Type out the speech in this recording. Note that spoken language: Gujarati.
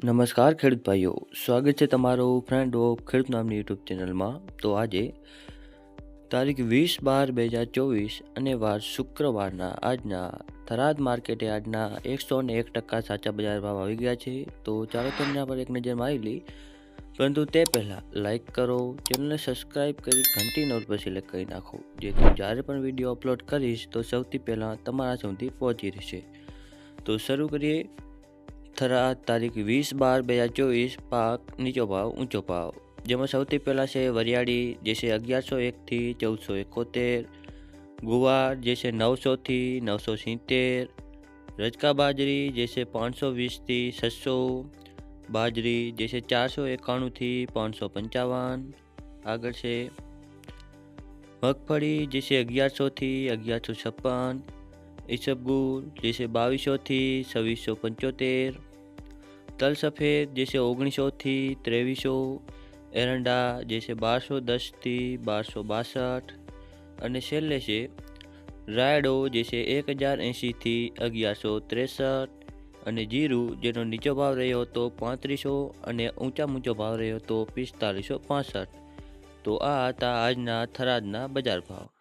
નમસ્કાર ખેડૂત ભાઈઓ, સ્વાગત છે તમારું ફ્રેન્ડ ઓફ ખેડૂત નામની યુટ્યુબ ચેનલમાં તો આજે તારીખ વીસ બાર બે હજાર ચોવીસ અને વાર શુક્રવારના આજના થરાદ માર્કેટે આજના એકસો ને એક ટકા સાચા બજાર ભાવ આવી ગયા છે. તો ચાલો તેમના પર એક નજર મારી લઈ. પરંતુ તે પહેલાં લાઇક કરો ચેનલને સબસ્ક્રાઈબ કરી, ઘંટી નોટ પર સિલેક્ટ કરી નાખો. જેથી જ્યારે પણ વીડિયો અપલોડ કરીશ તો સૌથી પહેલાં તમારા સુધી પહોંચી રહેશે. તો શરૂ કરીએ. થરા તારીખ વીસ બાર બે હજાર ચોવીસ પાક નીચો ભાવ, ઊંચો ભાવ. જેમાં સૌથી પહેલાં છે વરિયાળી, જે છે અગિયારસો એકથી ચૌદસો એકોતેર. ગુવાર, જે છે નવસોથી નવસો સિત્તેર. રજકા બાજરી, જે છે પાંચસો વીસથી છસો. બાજરી, જે છે ચારસો એકાણુંથી પાંચસો પંચાવન. આગળ છે મગફળી, જે છે અગિયારસોથી અગિયારસો છપ્પન. ઈસબગુલ જે છે બાવીસોથી છવ્વીસો પંચોતેર. તલ સફેદ, જે છે ઓગણીસોથી ત્રેવીસો, એરંડા, જે છે બારસો દસથી બારસો બાસઠ, અને છેલ્લે છે રાયડો, જે છે એક હજાર એંશીથી અગિયારસો ત્રેસઠ, અને જીરું, જેનો નીચો ભાવ રહ્યો હતો પાંત્રીસો અને ઊંચા ઊંચો ભાવ રહ્યો હતો પિસ્તાલીસો પાસઠ. તો આ હતા આજના થરાદના બજાર ભાવ.